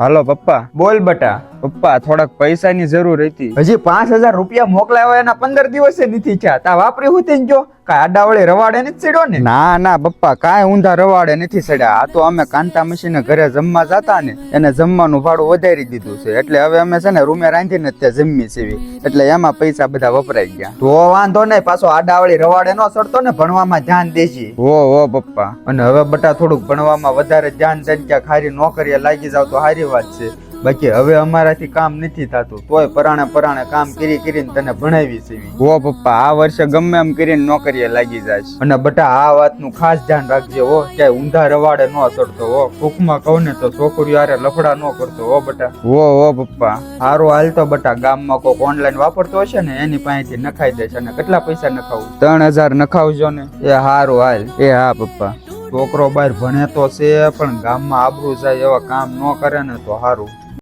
હાલો પપ્પા બોલ બટા. પપ્પા થોડાક પૈસાની જરૂર હતી. હજી પાંચ હજાર રૂપિયા મોકલાવ્યા એના પંદર દિવસે નથી થયા. તા વાપરી હું તેને જો. કાંઈ આડાવળે રવાડે નથી ચડ્યો ને? ના ના પપ્પા કાંઈ ઊંધા રવાડે નથી ચડ્યા. આ તો અમે કાંતા મશીને ઘરે જમવા જતા ને એને જમવાનું ભાડું વધારી દીધું છે. એટલે હવે અમે છે ને રૂમે રાંધીને ત્યાં જમી છીએ. એટલે એમાં પૈસા બધા વપરાઈ ગયા. તો વાંધો નહીં પાછો આડાવળી રવાડે નો ચડતો ને ભણવામાં ધ્યાન દેજે. હો હો પપ્પા. અને હવે બટા થોડુંક ભણવામાં વધારે ધ્યાન દઈને ક્યાં ખારી નોકરીએ લાગી જાવ તો સારી વાત છે. બાકી હવે અમારાથી કામ નથી થતું. તોય પરાણે પરાણે કામ કરી કરીને તને ભણાવી છે હો પપ્પા, આ વર્ષે ગમે એમ કરીને નોકરીએ લાગી જાય અને બટા આ વાતનું ખાસ ધ્યાન રાખજે હો, ક્યાંય ઊંધા રવાડે ન ચડતો હો. ટૂંકમાં કહું ને તો છોકરીઓ આરે લફડા ન કરતો હો બટા. હો હો પપ્પા, હારું હાલતો બટા ગામમાં કોઈક ઓનલાઈન વાપરતો હશે ને એની પાસેથી નખાઈ દેશે અને કેટલા પૈસા નખાવું? ત્રણ હજાર નખાવજો ને. એ હારું હાલ, એ હા પપ્પા. છોકરો બહાર ભણે તો છે, પણ ગામમાં આબરું જાય એવા કામ ન કરે ને તો હારું.